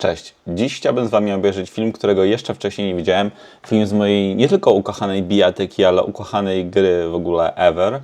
Cześć. Dziś chciałbym z Wami obejrzeć film, którego jeszcze wcześniej nie widziałem. Film z mojej nie tylko ukochanej bijatyki, ale ukochanej gry w ogóle ever.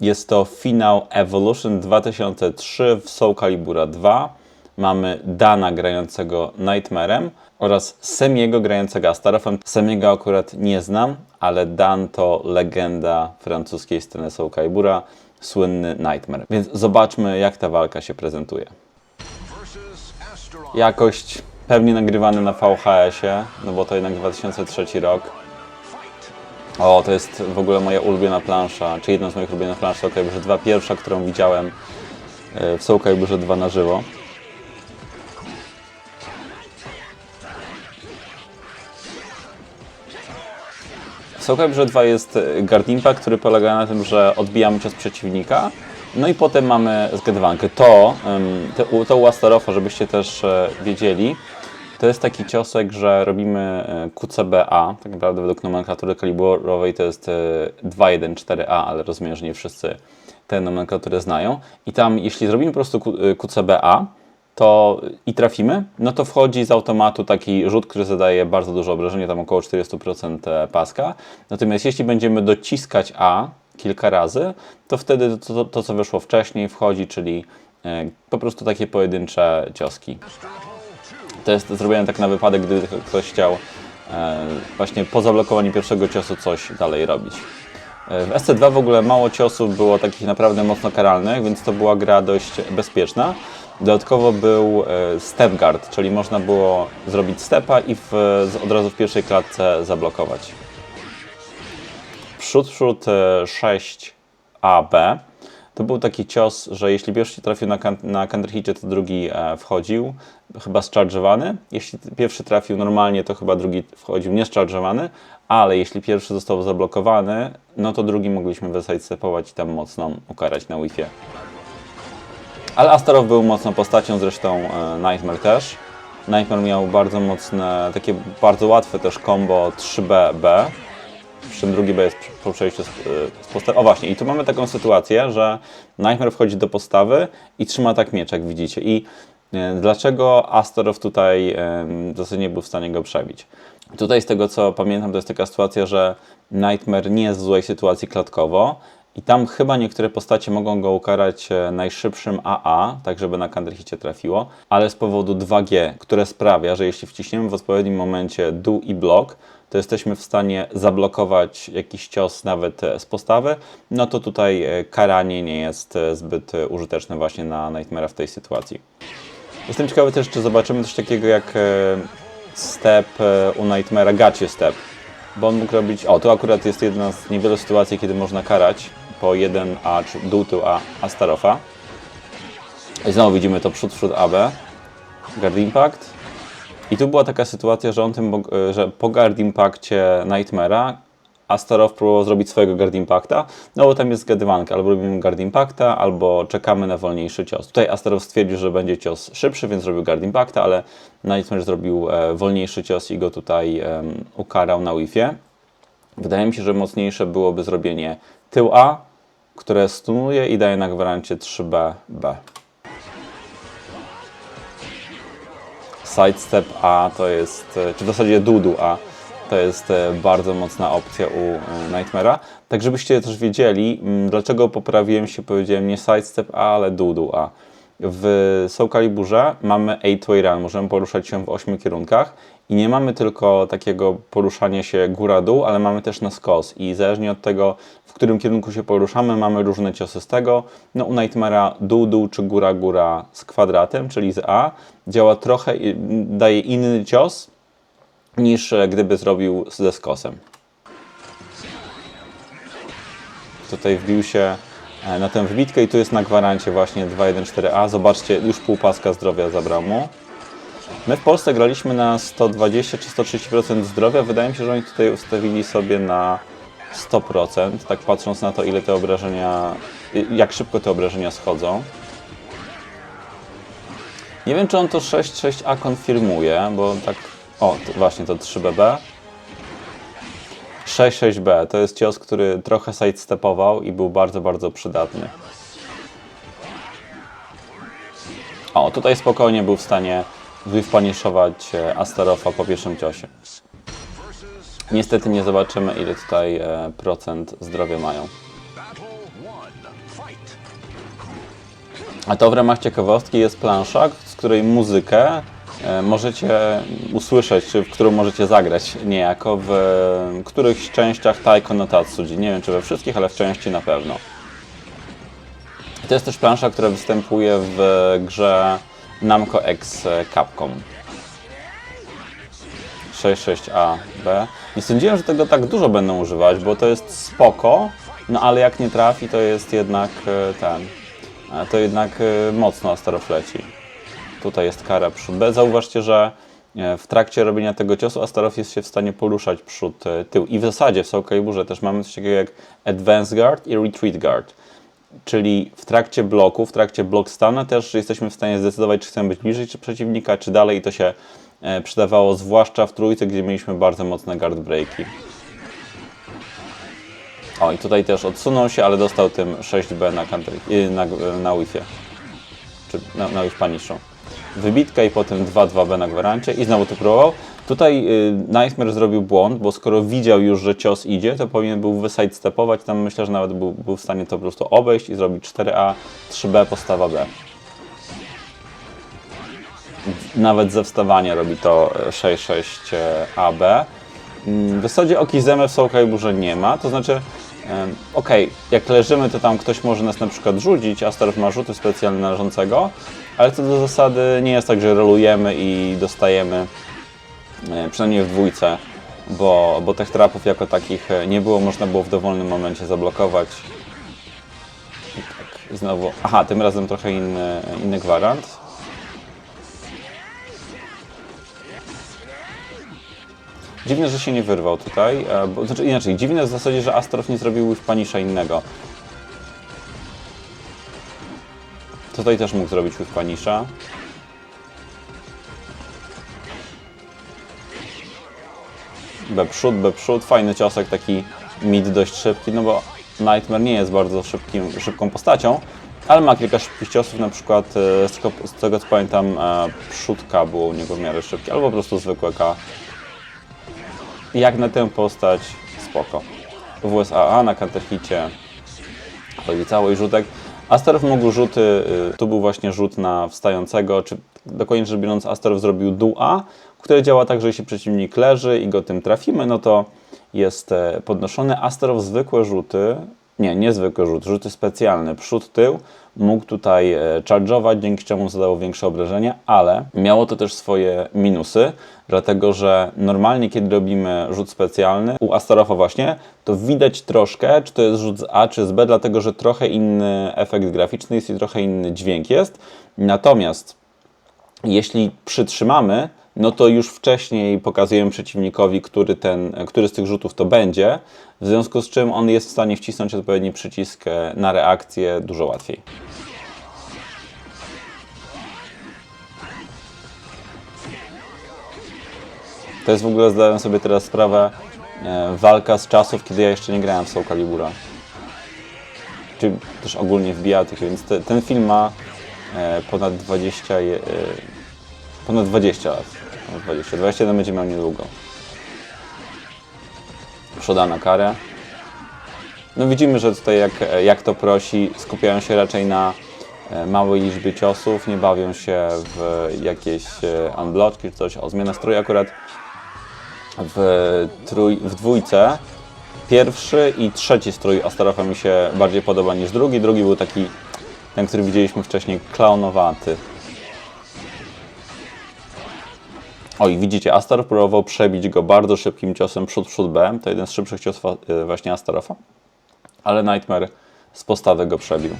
Jest to finał Evolution 2003 w Soul Calibura 2. Mamy Dana grającego Nightmarem oraz Semiego grającego Astarofem. Semiego akurat nie znam, ale Dan to legenda francuskiej sceny Soul Calibura, słynny Nightmare. Więc zobaczmy jak ta walka się prezentuje jakość pewnie nagrywany na VHS-ie, no bo to jednak 2003 rok. O, to jest w ogóle moja ulubiona plansza, czy jedna z moich ulubionych plansz Soul Calibur 2, pierwsza, którą widziałem e, w Soul Caliburze 2 na żywo. W Soul Caliburze 2 jest e, guard który polega na tym, że odbijamy cios przeciwnika, no i potem mamy zgadywankę. To, to Astarofa, żebyście też e, wiedzieli, to jest taki ciosek, że robimy e, QCBA, tak naprawdę według nomenklatury kaliburowej to jest e, 214A, ale rozumiem, że nie wszyscy tę nomenklaturę znają. I tam, jeśli zrobimy po prostu e, QCBA, to i trafimy, no to wchodzi z automatu taki rzut, który zadaje bardzo dużo obrażenia, tam około 40% paska. Natomiast jeśli będziemy dociskać A kilka razy, to wtedy to, to, to co wyszło wcześniej, wchodzi, czyli e, po prostu takie pojedyncze cioski. To jest zrobione tak na wypadek, gdyby ktoś chciał e, właśnie po zablokowaniu pierwszego ciosu coś dalej robić. E, W SC2 w ogóle mało ciosów było takich naprawdę mocno karalnych, więc to była gra dość bezpieczna. Dodatkowo był step guard, czyli można było zrobić stepa i w, od razu w pierwszej klatce zablokować. Przód, przód e, 6AB to był taki cios, że jeśli pierwszy trafił na, na to drugi e, wchodził, chyba zcharge'owany. Jeśli pierwszy trafił normalnie, to chyba drugi wchodził nieszcharge'owany, ale jeśli pierwszy został zablokowany, no to drugi mogliśmy wysidestepować i tam mocno ukarać na Wi-Fi. Ale Astarow był mocną postacią, zresztą e, Nightmare też. Nightmare miał bardzo mocne, takie bardzo łatwe też combo 3BB, przy czym drugi B jest po przejściu z, y, z postawy. O właśnie, i tu mamy taką sytuację, że Nightmare wchodzi do postawy i trzyma tak miecz, jak widzicie. I y, dlaczego Astaroth tutaj w zasadzie nie był w stanie go przebić? Tutaj z tego co pamiętam, to jest taka sytuacja, że Nightmare nie jest w złej sytuacji klatkowo i tam chyba niektóre postacie mogą go ukarać e, najszybszym AA, tak żeby na counterhicie trafiło, ale z powodu 2G, które sprawia, że jeśli wciśniemy w odpowiednim momencie dół i blok, to jesteśmy w stanie zablokować jakiś cios nawet e, z postawy, no to tutaj e, karanie nie jest zbyt użyteczne właśnie na Nightmare'a w tej sytuacji. Jestem ciekawy też, czy zobaczymy coś takiego jak step u Nightmare'a, gacie step. Bo on mógł robić. O, to akurat jest jedna z niewielu sytuacji, kiedy można karać po 1A czy dół tył A Astarofa. I znowu widzimy to przód, przód AB. Guard Impact. I tu była taka sytuacja, że on tym, że po Guard Impactie Nightmare'a Astaroth próbował zrobić swojego Guard Impacta, no bo tam jest zgadywanka, albo robimy Guard Impacta, albo czekamy na wolniejszy cios. Tutaj Astaroth stwierdził, że będzie cios szybszy, więc zrobił Guard Impacta, ale Nightmare zrobił e, wolniejszy cios i go tutaj em, ukarał na Wi-Fi. Wydaje mi się, że mocniejsze byłoby zrobienie tył A, które stunuje i daje na gwarancie 3B, B. Sidestep A to jest, e, czy w zasadzie Dudu A, to jest e, bardzo mocna opcja u Nightmare'a. Tak żebyście też wiedzieli, m, dlaczego poprawiłem się, powiedziałem nie Sidestep A, ale Dudu A. W Soul Caliburze mamy 8-way run, możemy poruszać się w 8 kierunkach i nie mamy tylko takiego poruszania się góra-dół, ale mamy też na skos i zależnie od tego, w którym kierunku się poruszamy, mamy różne ciosy z tego. No u Nightmare'a dół-dół czy góra-góra z kwadratem, czyli z A, działa trochę, daje inny cios niż e, gdyby zrobił ze skosem. Tutaj wbił się e, na tę wybitkę i tu jest na gwarancie właśnie 2.1.4a. Zobaczcie, już pół paska zdrowia zabrał mu. My w Polsce graliśmy na 120 czy 130% zdrowia. Wydaje mi się, że oni tutaj ustawili sobie na 100%, tak patrząc na to, ile te obrażenia, jak szybko te obrażenia schodzą. Nie wiem, czy on to 6.6a konfirmuje, bo tak. O, to właśnie to 3BB. 6.6b to jest cios, który trochę sidestepował i był bardzo, bardzo przydatny. O, tutaj spokojnie był w stanie wypaniszować e, Astarofa po pierwszym ciosie. Niestety nie zobaczymy, ile tutaj e, procent zdrowia mają. A to w ramach ciekawostki jest plansza, z której muzykę możecie usłyszeć, czy w którą możecie zagrać niejako w e, którychś częściach Taiko no Tatsuji. Nie wiem, czy we wszystkich, ale w części na pewno. To jest też plansza, która występuje w grze Namco X Capcom. 66AB. Nie sądziłem, że tego tak dużo będą używać, bo to jest spoko, no ale jak nie trafi, to jest jednak e, ten, e, to jednak e, mocno Astaroth leci. Tutaj jest kara przód B. Zauważcie, że e, w trakcie robienia tego ciosu Astaroth jest się w stanie poruszać przód, e, tył. I w zasadzie w Soul Caliburze też mamy coś takiego jak Advance Guard i Retreat Guard. Czyli w trakcie bloku, w trakcie block stana też jesteśmy w stanie zdecydować, czy chcemy być bliżej czy przeciwnika, czy dalej. I to się e, przydawało zwłaszcza w trójce, gdzie mieliśmy bardzo mocne guard breaki. O, i tutaj też odsunął się, ale dostał tym 6B na, counter, y, na, na. Czy na, na Wi-Fi Punishu. Wybitka i potem 2-2B na gwarancie i znowu to próbował. Tutaj y, Nightmare zrobił błąd, bo skoro widział już, że cios idzie, to powinien był wysidestepować. Tam myślę, że nawet był, był w stanie to po prostu obejść i zrobić 4A, 3B, postawa B. Nawet ze wstawania robi to e, 6-6AB. Mm, W zasadzie Okizemy w Soul Caliburze nie ma, to znaczy okej, jak leżymy, to tam ktoś może nas na przykład rzucić, Astaroth ma rzuty specjalne należącego, ale to do zasady nie jest tak, że rolujemy i dostajemy, e, przynajmniej w dwójce, bo, bo tych trapów jako takich e, nie było, można było w dowolnym momencie zablokować. I tak, znowu, aha, tym razem trochę inny, inny gwarant. Dziwne, że się nie wyrwał tutaj. e, Bo, znaczy inaczej, dziwne w zasadzie, że Astrof nie zrobił w Punisha innego. Tutaj też mógł zrobić with Punisha. B przód, B przód, fajny ciosek, taki mid dość szybki, no bo Nightmare nie jest bardzo szybkim, szybką postacią, ale ma kilka szybkich ciosów, na przykład e, z tego, z tego co pamiętam e, przódka było u niego w miarę albo po prostu zwykłe K. Jak na tę postać, spoko. WSAA na counterhicie chodzi cały rzutek. Astarow mógł rzuty, y, tu był właśnie rzut na wstającego, czy dokładnie rzecz biorąc Astarow zrobił dół A, które działa tak, że jeśli przeciwnik leży i go tym trafimy, no to jest e, podnoszony. Astarow zwykłe rzuty, nie, niezwykłe rzuty, rzuty specjalne, przód, tył, mógł tutaj e, charge'ować, dzięki czemu zadało większe obrażenia, ale miało to też swoje minusy, dlatego że normalnie, kiedy robimy rzut specjalny, u Astarofa właśnie, to widać troszkę, czy to jest rzut z A, czy z B, dlatego że trochę inny efekt graficzny jest i trochę inny dźwięk jest. Natomiast jeśli przytrzymamy, no to już wcześniej pokazujemy przeciwnikowi, który, ten, który z tych rzutów to będzie, w związku z czym on jest w stanie wcisnąć odpowiedni przycisk e, na reakcję dużo łatwiej. To jest w ogóle, zdałem sobie teraz sprawę, e, walka z czasów, kiedy ja jeszcze nie grałem w Soul Calibura. Czy też ogólnie w bijatykę, więc te, ten film ma e, ponad 20, je- e, ponad 20 lat. Ponad 20. 21 będzie miał niedługo. Przoda na karę. No widzimy, że tutaj jak, jak to prosi, skupiają się raczej na e, małej liczbie ciosów, nie bawią się w jakieś e, unbloczki czy coś. O, zmiana stroju akurat w, trój, w dwójce pierwszy i trzeci strój Astarofa mi się bardziej podoba niż drugi. Drugi był taki, ten, który widzieliśmy wcześniej, klaunowaty. Oj, widzicie, Astarof próbował przebić go bardzo szybkim ciosem przód-przód B. To jeden z szybszych ciosów e, właśnie Astarofa. Ale Nightmare z postawy go przebił.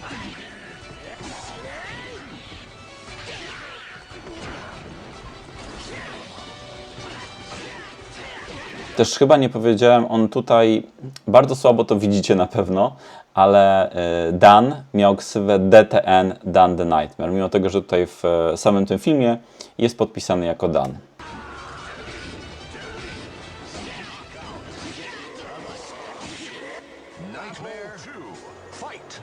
Też chyba nie powiedziałem, on tutaj bardzo słabo to widzicie na pewno, ale y, Dan miał ksywę DTN Dan the Nightmare, mimo tego, że tutaj w e, samym tym filmie jest podpisany jako Dan. Nightmare 2. Fight!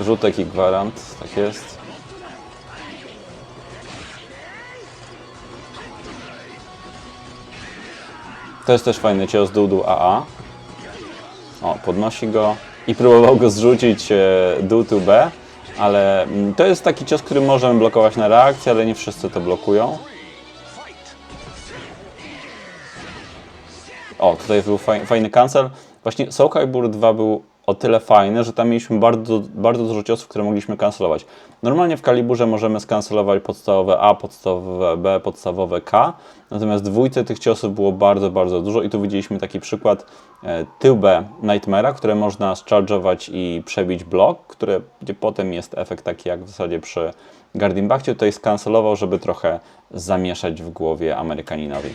Rzutek i gwarant, tak jest. To jest też fajny cios dół AA. O, podnosi go i próbował go zrzucić e, dół, tu B, ale mm, to jest taki cios, który możemy blokować na reakcję, ale nie wszyscy to blokują. Tutaj był faj, fajny cancel. Właśnie Soul Calibur 2 był o tyle fajny, że tam mieliśmy bardzo, bardzo dużo ciosów, które mogliśmy kancelować. Normalnie w Kaliburze możemy skancelować podstawowe A, podstawowe B, podstawowe K, natomiast dwójce tych ciosów było bardzo, bardzo dużo i tu widzieliśmy taki przykład e, tył B Nightmare'a, które można scharge'ować i przebić blok, które, gdzie potem jest efekt taki jak w zasadzie przy Guardian Bachcie, tutaj skancelował, żeby trochę zamieszać w głowie Amerykaninowi.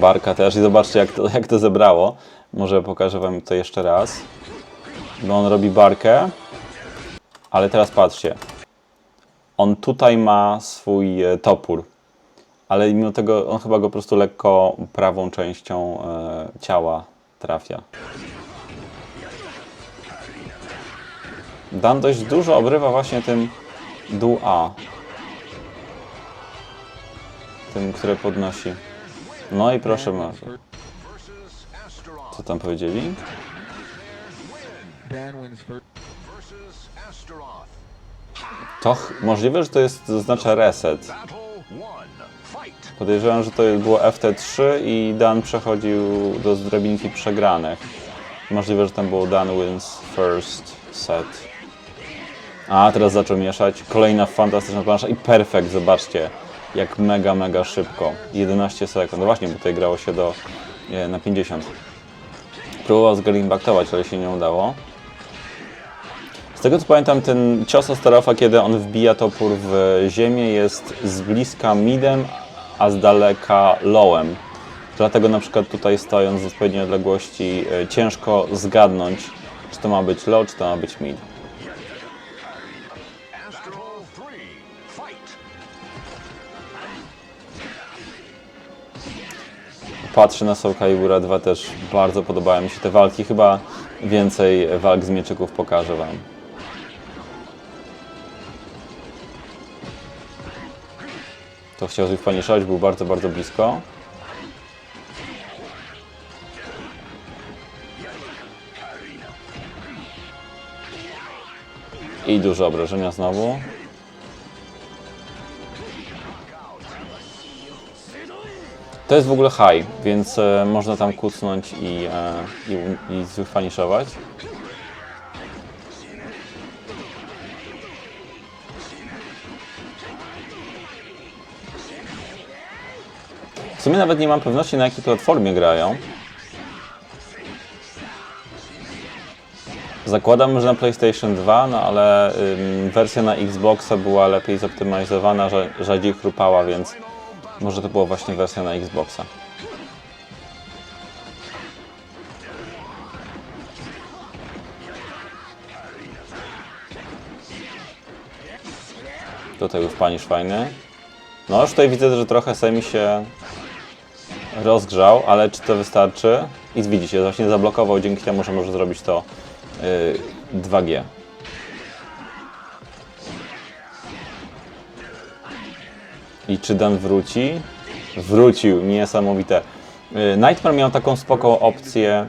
Barka też i zobaczcie jak to, jak to zebrało. Może pokażę wam to jeszcze raz. Bo on robi barkę, ale teraz patrzcie. On tutaj ma swój e, topór, ale mimo tego on chyba go po prostu lekko prawą częścią e, ciała trafia. Dan dość dużo obrywa właśnie tym dół A. Tym, które podnosi. No i proszę bardzo. Co tam powiedzieli? To możliwe, że to jest, to oznacza reset. Podejrzewam, że to było FT3 i Dan przechodził do drabinki przegranych. Możliwe, że tam było Dan wins first set. A, teraz zaczął mieszać. Kolejna fantastyczna plansza i perfekt, zobaczcie. Jak mega, mega szybko. 11 sekund. No właśnie, bo tutaj grało się do, e, na 50. Próbował zgalimbaktować, ale się nie udało. Z tego co pamiętam, ten cios Astarofa, kiedy on wbija topór w ziemię, jest z bliska midem, a z daleka lowem. Dlatego na przykład tutaj stojąc z odpowiedniej odległości e, ciężko zgadnąć, czy to ma być low, czy to ma być mid. Patrzę na Soul Calibura 2 też bardzo podobają mi się te walki. Chyba więcej walk z mieczyków pokażę Wam. To chciał zwipaniszować, był bardzo, bardzo blisko. I duże obrażenia znowu. To jest w ogóle high, więc e, można tam kucnąć i, e, i, i. W sumie nawet nie mam pewności na jakiej platformie grają. Zakładam, że na PlayStation 2, no ale ym, wersja na Xboxa była lepiej zoptymalizowana, rza- rzadziej chrupała, więc może to była właśnie wersja na Xboxa. Tutaj już panisz fajny. No już tutaj widzę, że trochę Semi się rozgrzał, ale czy to wystarczy? I widzicie, właśnie zablokował, dzięki temu, że może zrobić to yy, 2G. I czy Dan wróci? Wrócił, niesamowite. Y, Nightmare miał taką spoko opcję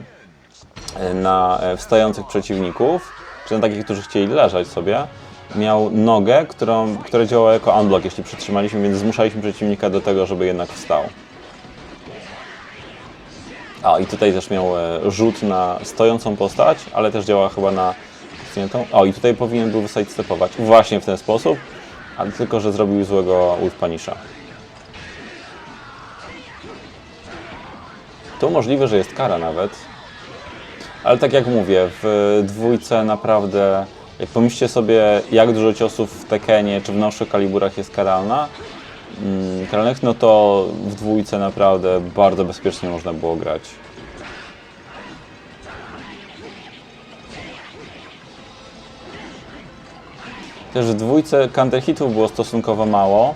y, na e, wstających przeciwników, czy na takich, którzy chcieli leżeć sobie. Miał nogę, którą, która działała jako unblock, jeśli przytrzymaliśmy, więc zmuszaliśmy przeciwnika do tego, żeby jednak wstał. A i tutaj też miał e, rzut na stojącą postać, ale też działa chyba na. O i tutaj powinien był sidestepować właśnie w ten sposób, ale tylko, że zrobił złego Wolf Punisha. Tu możliwe, że jest kara nawet. Ale tak jak mówię, w dwójce naprawdę, jak pomyślcie sobie, jak dużo ciosów w Tekenie czy w nowszych kaliburach jest karalna, mm, karalnych, no to w dwójce naprawdę bardzo bezpiecznie można było grać. Też w dwójce counter hitów było stosunkowo mało,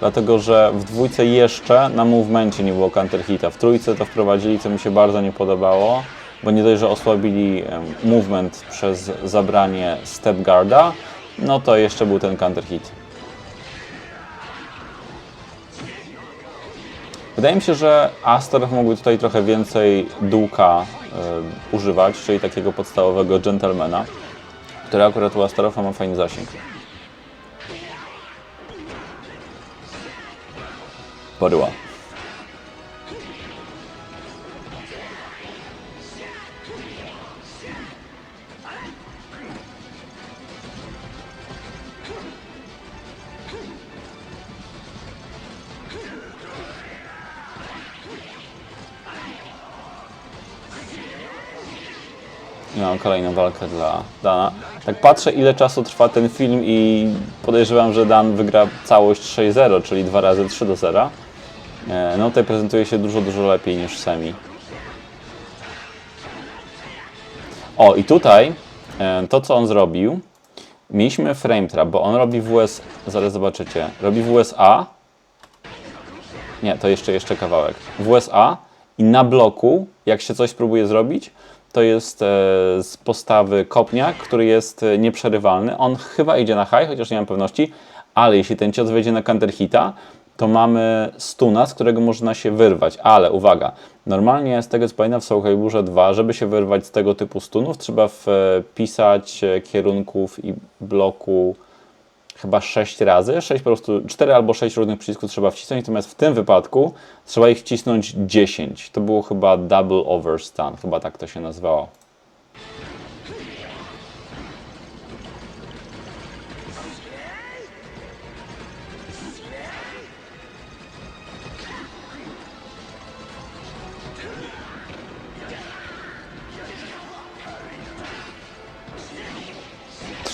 dlatego że w dwójce jeszcze na movemencie nie było counter hita. W trójce to wprowadzili, co mi się bardzo nie podobało, bo nie dość, że osłabili em, movement przez zabranie step guarda, no to jeszcze był ten counter hit. Wydaje mi się, że Astor mógłby tutaj trochę więcej dółka y, używać, czyli takiego podstawowego gentlemana, który akurat u Astorofa ma fajny zasięg. Poryła. I mam kolejną walkę dla Dana. Tak patrzę, ile czasu trwa ten film i podejrzewam, że Dan wygra całość 6-0, czyli dwa razy 3 do 0. E, No tutaj prezentuje się dużo, dużo lepiej niż Semi. O, i tutaj e, to, co on zrobił, mieliśmy frame trap, bo on robi WS, zaraz zobaczycie, robi WSA, nie, to jeszcze, jeszcze kawałek, WSA i na bloku, jak się coś próbuje zrobić, to jest e, z postawy kopniak, który jest nieprzerywalny. On chyba idzie na high, chociaż nie mam pewności, ale jeśli ten cios wejdzie na counter hita, to mamy stuna, z którego można się wyrwać. Ale uwaga, normalnie z tego co pamiętam w Soul Caliburze 2, żeby się wyrwać z tego typu stunów, trzeba wpisać e, kierunków i bloku chyba 6 razy, 6 po prostu, 4 albo 6 różnych przycisków trzeba wcisnąć, natomiast w tym wypadku trzeba ich wcisnąć 10. To było chyba double overstun, chyba tak to się nazywało.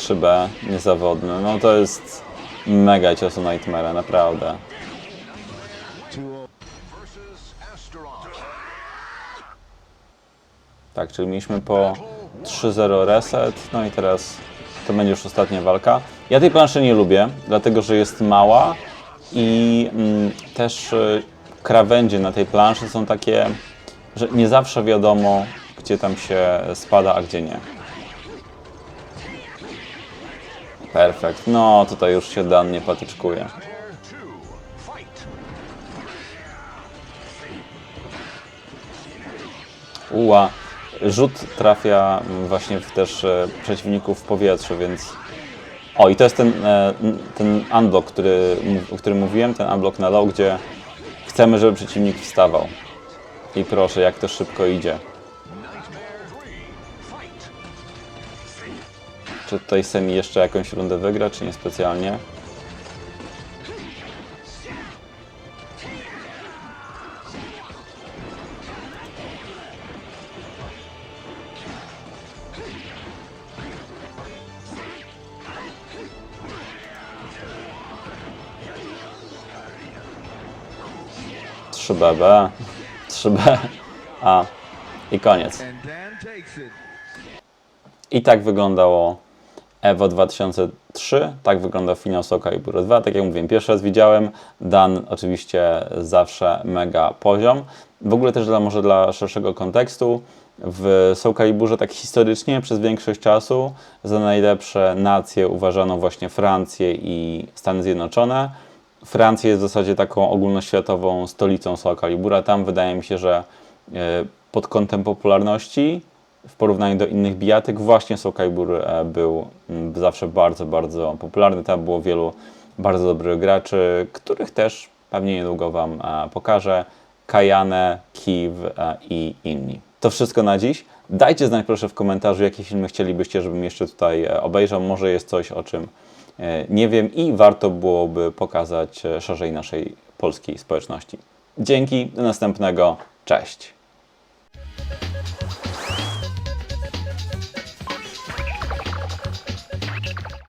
Trzy b niezawodny. No to jest mega cios u Nightmare'a, naprawdę. Tak, czyli mieliśmy po 3-0 reset, no i teraz to będzie już ostatnia walka. Ja tej planszy nie lubię, dlatego że jest mała i mm, też y, krawędzie na tej planszy są takie, że nie zawsze wiadomo, gdzie tam się spada, a gdzie nie. Perfekt. No, tutaj już się Dan nie patyczkuje. Uła. Rzut trafia właśnie w też e, przeciwników w powietrzu, więc. O, i to jest ten, e, ten unblock, który, o którym mówiłem, ten unblock na low, gdzie chcemy, żeby przeciwnik wstawał. I proszę, jak to szybko idzie. Czy tutaj Semi jeszcze jakąś rundę wygra, czy niespecjalnie? Trzy BB, 3B, A i koniec. I tak wyglądało Evo 2003, tak wygląda finał Soul Calibur 2. Tak jak mówiłem, pierwszy raz widziałem, Dan oczywiście zawsze mega poziom. W ogóle też dla, może dla szerszego kontekstu, w Soul Caliburze tak historycznie przez większość czasu za najlepsze nacje uważano właśnie Francję i Stany Zjednoczone. Francja jest w zasadzie taką ogólnoświatową stolicą Soul Calibura. Tam wydaje mi się, że e, pod kątem popularności w porównaniu do innych bijatyk właśnie Soul Calibur e, był zawsze bardzo, bardzo popularny. Tam było wielu bardzo dobrych graczy, których też pewnie niedługo Wam e, pokażę. Kajane, Kiv e, i inni. To wszystko na dziś. Dajcie znać proszę w komentarzu, jakie filmy chcielibyście, żebym jeszcze tutaj obejrzał. Może jest coś, o czym nie wiem i warto byłoby pokazać szerzej naszej polskiej społeczności. Dzięki, do następnego. Cześć.